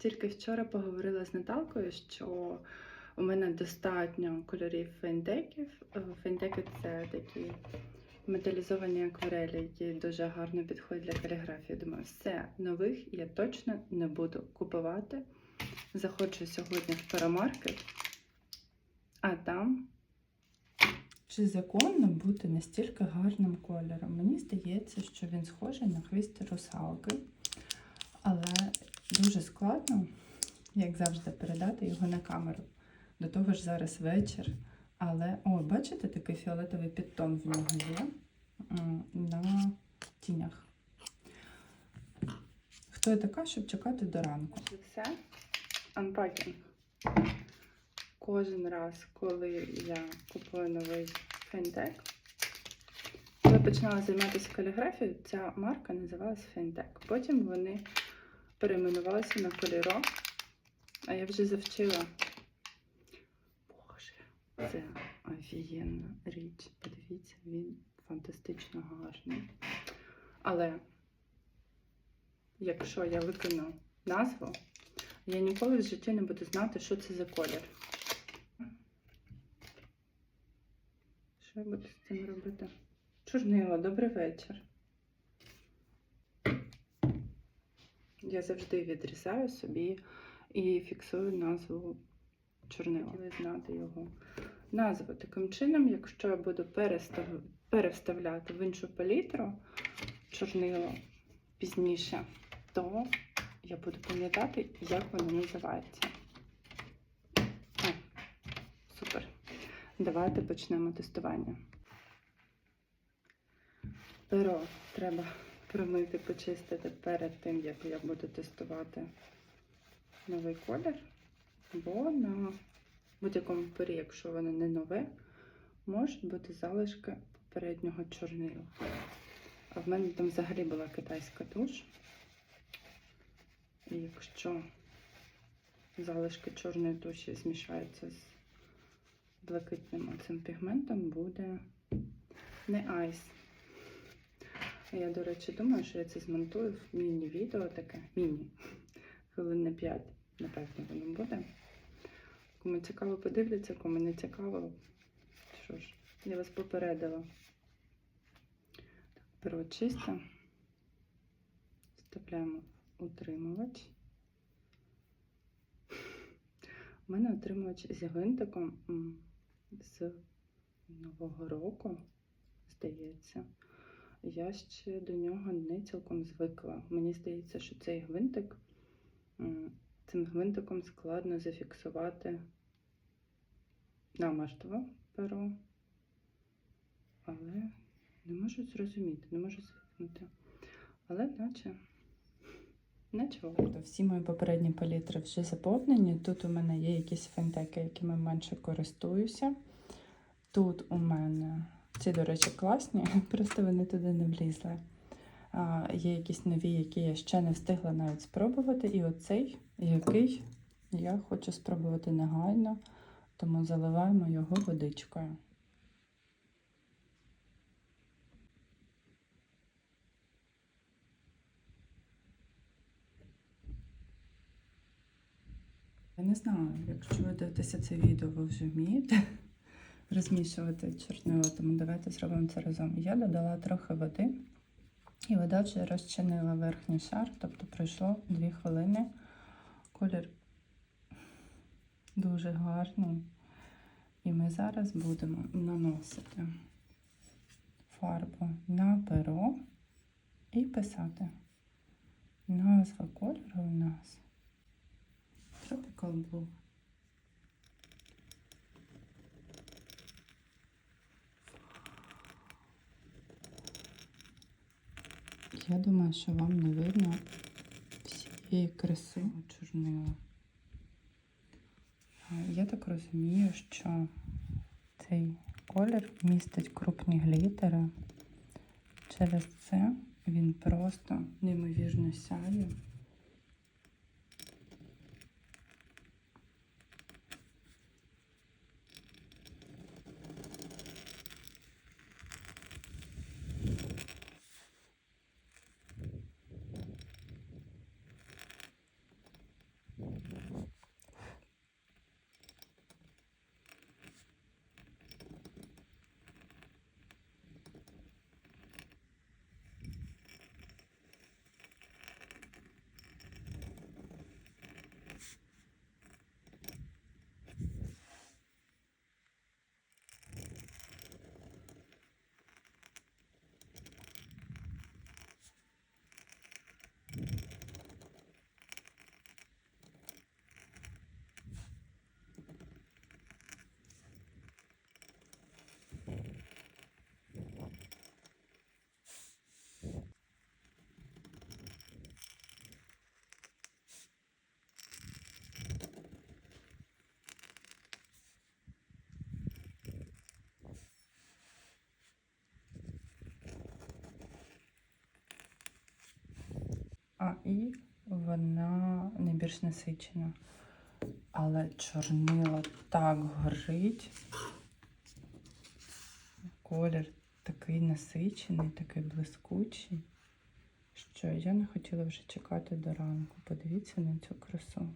Тільки вчора поговорила з Наталкою, що у мене достатньо кольорів фейнтеків. Е, Фейнтеки це такі металізовані акварелі, які дуже гарно підходять для каліграфії. Думаю, все нових я точно не буду купувати. Заходжу сьогодні в перемаркет, а там. Чи законно бути настільки гарним кольором? Мені здається, що він схожий на хвіст русалки, але дуже складно, як завжди, передати його на камеру. До того ж, зараз вечір. Але, о, бачите, такий фіолетовий підтон в нього є на тінях. Хто я така, щоб чекати до ранку? Це. Unpacking. Кожен раз, коли я купую новий фентек, коли починала займатися каліграфією, ця марка називалась Фентек. Потім вони перейменувалися на кольоро, а я вже завчила. Боже, це офігенна річ. Подивіться, він фантастично гарний. Але якщо я викину назву, я ніколи в житті не буду знати, що це за колір. Що я буду з цим робити? Чорнило, добрий вечір. Я завжди відрізаю собі і фіксую назву чорнила. Знати його назву. Таким чином, якщо я буду перестав... перевставляти в іншу палітру чорнило пізніше, то я буду пам'ятати, як воно називається. О, супер. Давайте почнемо тестування. Перо треба промити, почистити перед тим, як я буду тестувати новий колір. Бо на будь-якому пері, якщо воно не нове, можуть бути залишки попереднього чорнила. А в мене там взагалі була китайська туш. І якщо залишки чорної туші змішаються з блакитним цим пігментом, буде не айс. Я, до речі, думаю, що я це змонтую в міні-відео таке. Міні. Хвилин на 5, напевно, воно буде. Кому цікаво подивляться, кому не цікаво. Що ж, я вас попередила. Так, перо чисто. Вставляємо утримувач. У мене утримувач з гвинтиком з Нового року, здається. Я ще до нього не цілком звикла. Мені здається, що цей гвинтик, цим гвинтиком складно зафіксувати намертво перо, але не можу зрозуміти, не можу звикнути. Але наче. Ок. Всі мої попередні палітри вже заповнені. Тут у мене є якісь фентеки, якими менше користуюся. Тут у мене ці, до речі, класні, просто вони туди не влізли. А, Є якісь нові, які я ще не встигла навіть спробувати. І оцей, який я хочу спробувати негайно, тому заливаємо його водичкою. Я не знаю, якщо ви дивитеся це відео, ви вже вмієте розмішувати чорнило, тому давайте зробимо це разом. Я додала трохи води, і вода вже розчинила верхній шар, тобто пройшло 2 хвилини. Колір дуже гарний. І ми зараз будемо наносити фарбу на перо і писати. Назва кольору у нас Tropical Blue. Я думаю, що вам не видно всієї краси чорнила. Я так розумію, що цей колір містить крупні глітери. Через це він просто неймовірно сяє. Така, і вона найбільш насичена. Але чорнило так горить. Колір такий насичений, такий блискучий, що я не хотіла вже чекати до ранку. Подивіться на цю красу.